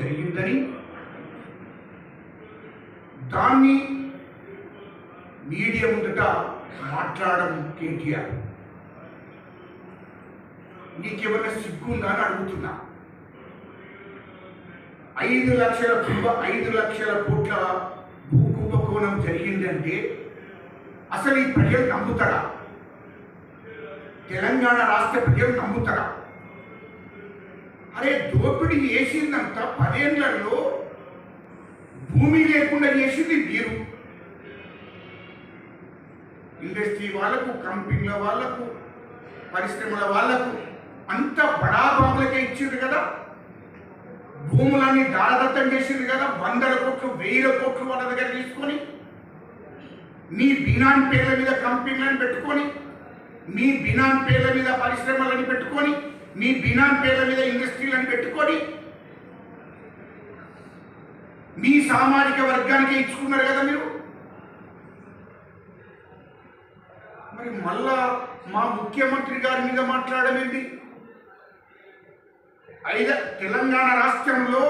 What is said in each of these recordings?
జరిగిందని దాన్ని మీడియా ముందుట మాట్లాడడం కేటీఆర్. నీకేమైనా సిగ్గుందా అని అడుగుతున్నా. ఐదు లక్షల కుంభ ఐదు లక్షల కోట్ల భూకుంభకోణం జరిగిందంటే అసలు ఈ ప్రజలు నమ్ముతారా? తెలంగాణ రాష్ట్ర ప్రజలు నమ్ముతారా? అరే దోపిడీ చేసిందంత పదేళ్ళలో భూమి లేకుండా చేసింది మీరు. ఇండస్ట్రీ వాళ్ళకు కంపెనీల వాళ్ళకు పరిశ్రమల వాళ్ళకు అంత బడాబాబులకే ఇచ్చింది కదా. భూములన్నీ దారదత్తం చేసింది కదా వందల కోట్లు వేల కోట్లు వాళ్ళ దగ్గర తీసుకొని మీ బినాన్ పేర్ల మీద కంపెనీలను పెట్టుకొని మీ బినాన్ పేర్ల మీద పరిశ్రమలను పెట్టుకొని మీ బినాన్ పేర్ల మీద ఇండస్ట్రీలను పెట్టుకొని మీ సామాజిక వర్గానికి ఇచ్చుకున్నారు కదా మీరు? మరి మళ్ళా మా ముఖ్యమంత్రి గారి మీద మాట్లాడమేంటి ఐదు తెలంగాణ రాష్ట్రంలో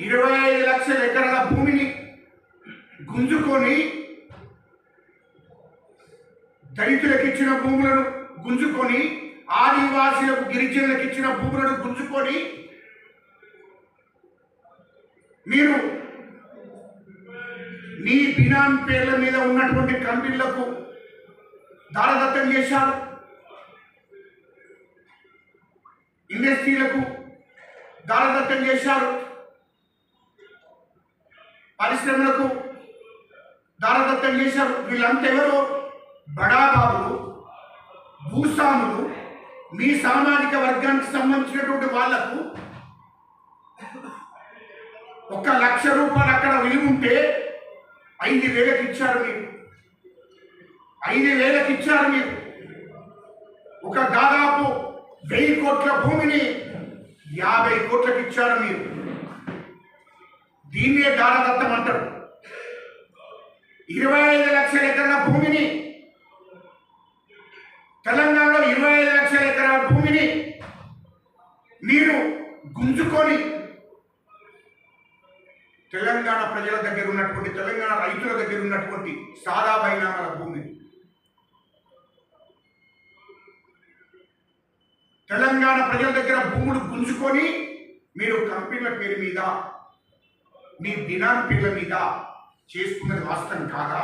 ఇరవై ఐదు లక్షల ఎకరాల భూమిని గుంజుకొని దళితులకు ఇచ్చిన భూములను గుంజుకొని ఆదివాసులకు గిరిజనులకు ఇచ్చిన భూములను గుంజుకొని మీరు మీ బినాన్ పేర్ల మీద ఉన్నటువంటి కంపెనీలకు దారదత్తం చేశారు. ఇండస్ట్రీలకు దారదత్తం చేశారు. పరిశ్రమలకు దారదత్తం చేశారు. వీళ్ళంతా ఎవరు? బడాబాబులు భూస్వాములు మీ సామాజిక వర్గానికి సంబంధించినటువంటి వాళ్ళకు ఒక లక్ష రూపాయలు అక్కడ విలువ ఉంటే ఐదు వేలకు ఇచ్చారు మీరు. ఐదు వేలకు ఇచ్చారు మీరు. ఒక దాదాపు వెయ్యి కోట్ల భూమిని యాభై కోట్లకు ఇచ్చారు మీరు. దీన్నే దారదత్తం అంటారు. ఇరవై ఐదు లక్షల ఎకరాల భూమిని తెలంగాణలో ఇరవై ఐదు లక్షల ఎకరాల భూమిని మీరు గుంజుకొని తెలంగాణ ప్రజల దగ్గర ఉన్నటువంటి తెలంగాణ రైతుల దగ్గర ఉన్నటువంటి సాదా బైనామాల భూమి. తెలంగాణ ప్రజల దగ్గర భూములు గుంజుకొని మీరు కంపెనీల పేరు మీద మీ బినాం పేర్ల మీద చేసుకున్నది వాస్తవం కాదా?